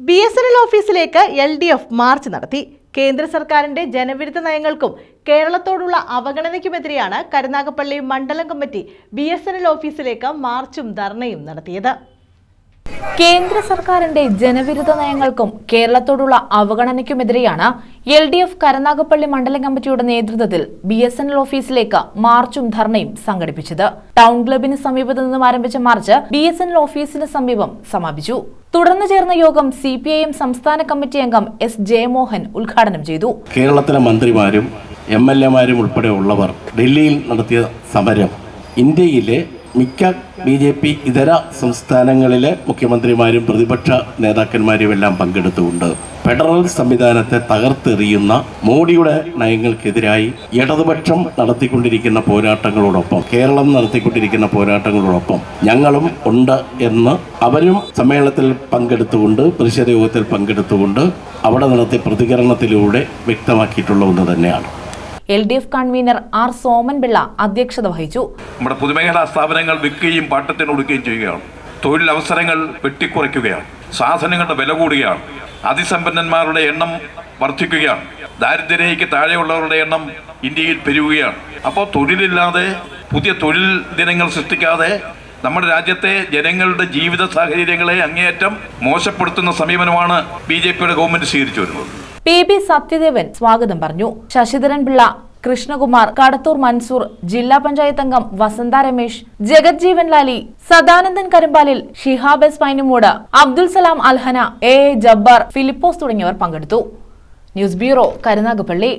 B S N L ഓഫീസിലേക്ക് L D F march നടത്തി. കേന്ദ്ര സർക്കാരിന്റെ ജനവിരുദ്ധ നയങ്ങൾക്കും കേരളത്തോടുള്ള അവഗണനയ്ക്കുമെതിരെയാണ് കരുനാഗപ്പള്ളി മണ്ഡലം committee B S N L ഓഫീസിലേക്ക് മാർച്ചും ധർണയും നടത്തിയത്. കേന്ദ്ര സർക്കാരിന്റെ ജനവിരുദ്ധ നയങ്ങൾക്കും കേരളത്തോടുള്ള അവഗണനയ്ക്കുമെതിരെയാണ് എൽ ഡി എഫ് കരുനാഗപ്പള്ളി മണ്ഡലം കമ്മിറ്റിയുടെ നേതൃത്വത്തിൽ ബി എസ് എൻ എൽ ഓഫീസിലേക്ക് മാർച്ചും ധർണയും സംഘടിപ്പിച്ചത്. ടൗൺ ക്ലബിന് സമീപത്തു നിന്നും ആരംഭിച്ച march B S N L ഓഫീസിന് സമീപം സമാപിച്ചു. തുടർന്ന് ചേർന്ന യോഗം സി പി ഐ എം സംസ്ഥാന കമ്മിറ്റി അംഗം എസ് ജയമോഹൻ ഉദ്ഘാടനം ചെയ്തു. കേരളത്തിലെ മന്ത്രിമാരും എം എൽ എമാരും ഉൾപ്പെടെയുള്ളവർ ഡൽഹിയിൽ നടത്തിയ സമരം ഇന്ത്യയിലെ മിക്ക ബി ജെ പി ഇതര സംസ്ഥാനങ്ങളിലെ മുഖ്യമന്ത്രിമാരും പ്രതിപക്ഷ നേതാക്കന്മാരും എല്ലാം പങ്കെടുത്തുകൊണ്ട് ഫെഡറൽ സംവിധാനത്തെ തകർത്തെറിയുന്ന മോഡിയുടെ നയങ്ങൾക്കെതിരായി ഇടതുപക്ഷം നടത്തിക്കൊണ്ടിരിക്കുന്ന പോരാട്ടങ്ങളോടൊപ്പം കേരളം നടത്തിക്കൊണ്ടിരിക്കുന്ന പോരാട്ടങ്ങളോടൊപ്പം ഞങ്ങളും ഉണ്ട് എന്ന് അവരും സമ്മേളനത്തിൽ പങ്കെടുത്തുകൊണ്ട് പ്രതിഷേധ യോഗത്തിൽ പങ്കെടുത്തുകൊണ്ട് അവിടെ നടത്തിയ പ്രതികരണത്തിലൂടെ വ്യക്തമാക്കിയിട്ടുള്ള ഒന്ന് തന്നെയാണ്. L D F convener R Somanpillai അധ്യക്ഷത വഹിച്ചു. നമ്മുടെ പൊതുമേഖലാ സ്ഥാപനങ്ങൾ വിൽക്കുകയും പാട്ടത്തിന് കൊടുക്കുകയും ചെയ്യുകയാണ്. തൊഴിലവസരങ്ങൾ വെട്ടിക്കുറയ്ക്കുകയാണ്. സാധനങ്ങളുടെ വില കൂടുകയാണ്. അതിസമ്പന്നന്മാരുടെ എണ്ണം വർദ്ധിക്കുകയാണ്. ദാരിദ്ര്യരേഖയ്ക്ക് താഴെയുള്ളവരുടെ എണ്ണം ഇന്ത്യയിൽ പെരുകുകയാണ്. അപ്പോൾ തൊഴിലില്ലാതെ പുതിയ തൊഴിൽ ദിനങ്ങൾ സൃഷ്ടിക്കാതെ നമ്മുടെ രാജ്യത്തെ ജനങ്ങളുടെ ജീവിത സാഹചര്യങ്ങളെ അങ്ങേയറ്റം മോശപ്പെടുത്തുന്ന സമീപനമാണ് ബി ജെ പിയുടെ ഗവൺമെന്റ് സ്വീകരിച്ചു വരുന്നത്. പി ബി സത്യദേവൻ സ്വാഗതം പറഞ്ഞു. ശശിധരൻ പിള്ള കൃഷ്ണകുമാർ കടത്തൂർ മൻസൂർ ജില്ലാ പഞ്ചായത്ത് അംഗം വസന്ത രമേശ് ജഗജ്ജീവൻ ലാലി സദാനന്ദൻ കരിമ്പാലിൽ ഷിഹാബ് എസ് പൈനുമൂട് അബ്ദുൽ സലാം അൽഹന എ ജബ്ബാർ ഫിലിപ്പോസ് തുടങ്ങിയവർ പങ്കെടുത്തു. News bureau Karunagappally.